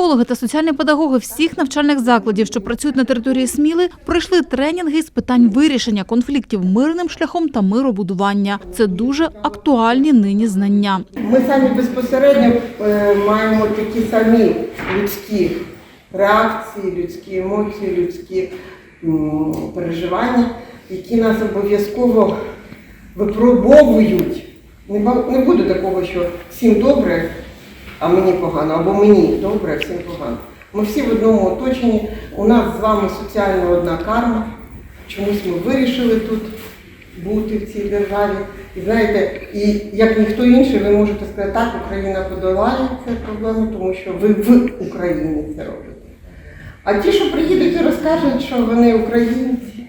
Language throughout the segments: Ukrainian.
Психологи та соціальні педагоги всіх навчальних закладів, що працюють на території Сміли, пройшли тренінги з питань вирішення конфліктів мирним шляхом та миробудування. Це дуже актуальні нині знання. Ми самі безпосередньо е, маємо такі самі людські реакції, людські емоції, людські переживання, які нас обов'язково випробовують. Не, буде такого, що всім добре, а мені погано, або мені добре, а всім погано. Ми всі в одному оточенні, у нас з вами соціальна одна карма. Чомусь ми вирішили тут бути в цій державі. І знаєте, і як ніхто інший, ви можете сказати, так, Україна подолає цю проблему, тому що ви в Україні це робите. А ті, що приїдуть і розкажуть, що вони українці,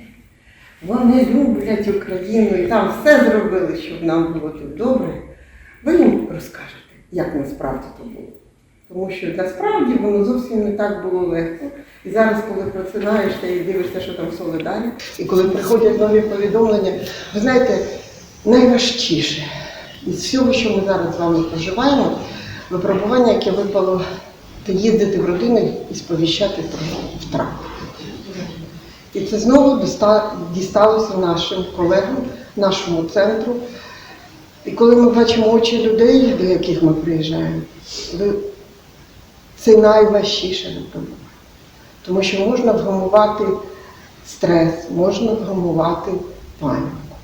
вони люблять Україну і там все зробили, щоб нам було тут добре, ви їм розкажете, як насправді то було. Тому що насправді воно зовсім не так було легко. І зараз, коли просинаєшся і дивишся, що там Солидарі, і коли приходять нові повідомлення, ви знаєте, найважчіше із всього, що ми зараз з вами проживаємо, випробування, яке випало, їздити в родини і сповіщати про втрату. І це знову дісталося нашим колегам, нашому центру. І коли ми бачимо очі людей, до яких ми приїжджаємо, це найважчіше випробування. Тому що можна вгамувати стрес, можна вгамувати паніку.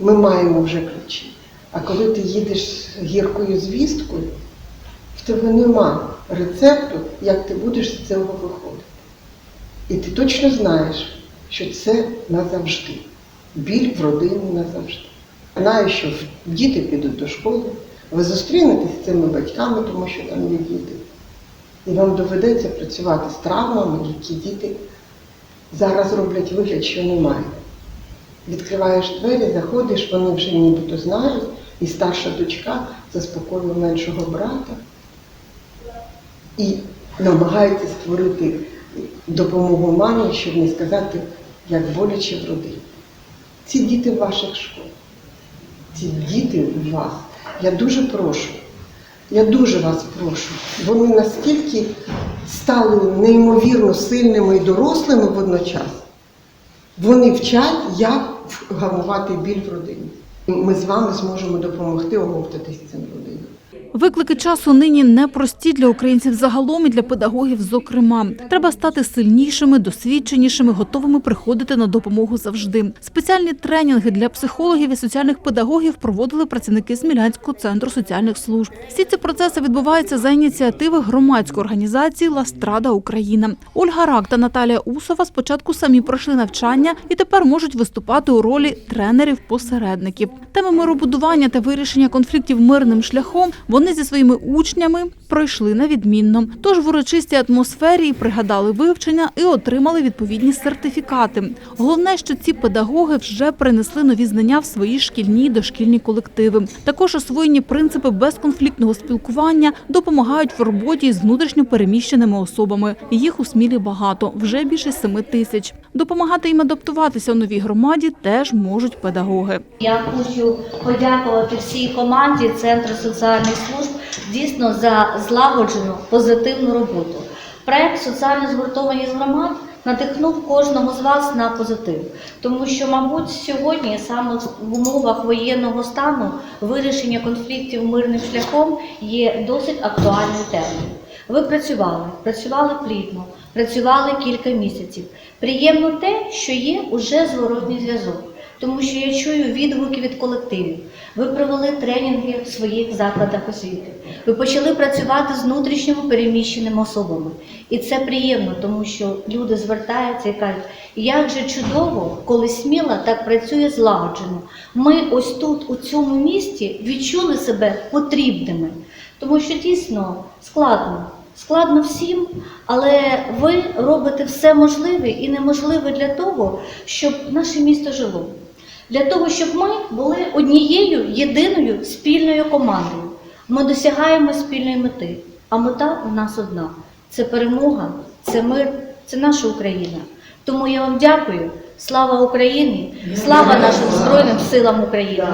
Ми маємо вже ключі. А коли ти їдеш з гіркою звісткою, в тебе нема рецепту, як ти будеш з цього виходити. І ти точно знаєш, що це назавжди. Біль в родині назавжди. Знаю, що діти підуть до школи, ви зустрінетесь з цими батьками, тому що там є діти. І вам доведеться працювати з травмами, які діти зараз роблять вигляд, що немає. Відкриваєш двері, заходиш, вони вже нібито знають, і старша дочка заспокоює меншого брата і намагається створити допомогу мамі, щоб не сказати, як боляче в родині. Ці діти в ваших школах, ці діти у вас. Я дуже прошу, я дуже вас прошу. Вони настільки стали неймовірно сильними і дорослими водночас. Вони вчать, як гамувати біль в родині. Ми з вами зможемо допомогти оговтатись цим родинам. Виклики часу нині непрості для українців загалом і для педагогів. Зокрема, треба стати сильнішими, досвідченішими, готовими приходити на допомогу завжди. Спеціальні тренінги для психологів і соціальних педагогів проводили працівники Смілянського центру соціальних служб. Всі ці процеси відбуваються за ініціативи громадської організації Ластрада Україна. Ольга Рак та Наталія Усова спочатку самі пройшли навчання і тепер можуть виступати у ролі тренерів-посередників. Теми миробудування та вирішення конфліктів мирним шляхом вони зі своїми учнями пройшли на відмінно. Тож в урочистій атмосфері пригадали вивчення і отримали відповідні сертифікати. Головне, що ці педагоги вже принесли нові знання в свої шкільні і дошкільні колективи. Також освоєні принципи безконфліктного спілкування допомагають в роботі з внутрішньо переміщеними особами. Їх у смілі багато, вже більше семи тисяч. Допомагати їм адаптуватися у новій громаді теж можуть педагоги. Я хочу подякувати всій команді Центру соціальних служб дійсно за злагоджену позитивну роботу. Проект Соціальна згуртованість громад надихнув кожного з вас на позитив, тому що, мабуть, сьогодні саме в умовах воєнного стану вирішення конфліктів мирним шляхом є досить актуальною темою. Ви працювали, працювали плідно, працювали кілька місяців. Приємно те, що є уже зворотній зв'язок тому що я чую відгуки від колективів. Ви провели тренінги в своїх закладах освіти. Ви почали працювати з внутрішньо переміщеними особами. І це приємно, тому що люди звертаються і кажуть, як же чудово, коли сміла так працює злагоджено. Ми ось тут, у цьому місті, відчули себе потрібними, тому що дійсно складно. Складно всім, але ви робите все можливе і неможливе для того, щоб наше місто жило. Для того, щоб ми були однією єдиною спільною командою. Ми досягаємо спільної мети. А мета у нас одна: це перемога, це мир, це наша Україна. Тому я вам дякую. Слава Україні! Слава нашим Збройним силам України!